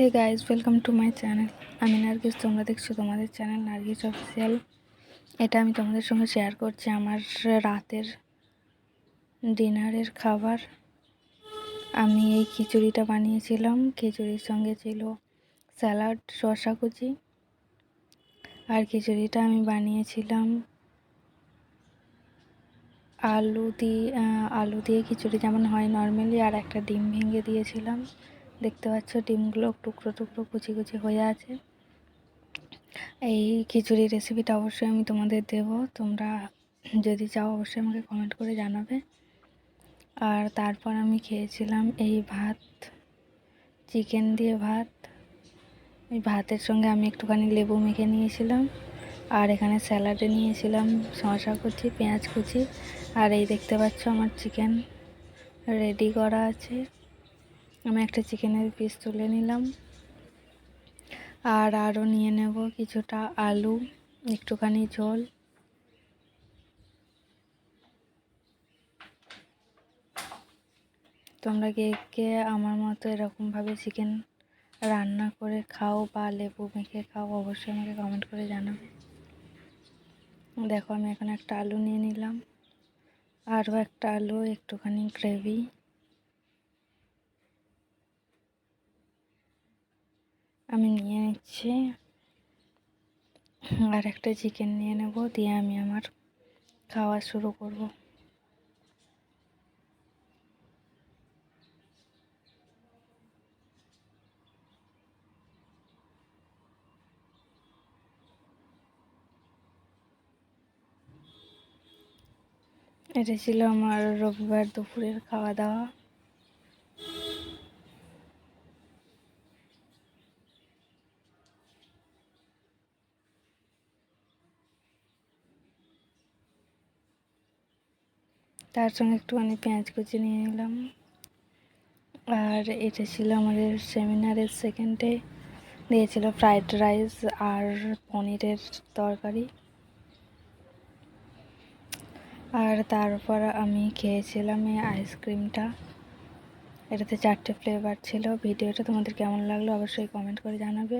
Hey guys welcome to my channel আমি নার্গিস, তোমরা দেখছ তোমাদের চ্যানেল নার্গিস অফিসিয়াল এটা আমি তোমাদের সঙ্গে শেয়ার করছি আমার রাতের ডিনারের খাবার। আমি এই খিচুড়িটা বানিয়েছিলাম। খিচুড়ির সঙ্গে ছিল স্যালাড শসা কুচি। আর খিচুড়িটা আমি বানিয়েছিলাম আলু দিয়ে আলু দিয়ে খিচুড়ি যেমন হয় নর্মালি আর একটা ডিম ভেঙে দিয়েছিলাম। দেখতে পাচ্ছ ডিমগুলো টুকরো টুকরো কুচি কুচি হয়ে আছে। এই খিচুড়ির রেসিপিটা অবশ্যই আমি তোমাদের দেব। তোমরা যদি চাও অবশ্যই আমাকে কমেন্ট করে জানাবে। আর তারপর আমি খেয়েছিলাম এই ভাত চিকেন দিয়ে ভাত। এই ভাতের সঙ্গে আমি একটুখানি লেবু মেখে নিয়েছিলাম। আর এখানে স্যালাডে নিয়েছিলাম শসা কুচি, পেঁয়াজ কুচি। আর এই দেখতে পাচ্ছ আমার চিকেন রেডি করা আছে। আমি একটা চিকেনের পিস তুলে নিলাম। আর আরও নিয়ে নেব কিছুটা আলু, একটুখানি ঝোল। তোমরা কে কে আমার মতো এরকমভাবে চিকেন রান্না করে খাও বা লেবু মেখে খাও, অবশ্যই আমাকে কমেন্ট করে জানাবে। দেখো আমি এখন একটা আলু নিয়ে নিলাম। আরও একটা আলু, একটুখানি গ্রেভি আমি নিয়ে নিচ্ছি। আর একটা চিকেন নিয়ে নেব, দিয়ে আমি আমার খাওয়া শুরু করব। এটা ছিল আমার রবিবার দুপুরের খাওয়া দাওয়া। তার সঙ্গে একটুখানি পেঁয়াজ কুচি নিয়ে নিলাম। আর এটা ছিল আমাদের সেমিনারের সেকেন্ডে দিয়েছিল ফ্রাইড রাইস আর পনিরের তরকারি। আর তারপর আমি খেয়েছিলাম এই আইসক্রিমটা এটাতে চারটে ফ্লেভার ছিল। ভিডিওটা তোমাদের কেমন লাগল অবশ্যই কমেন্ট করে জানাবে।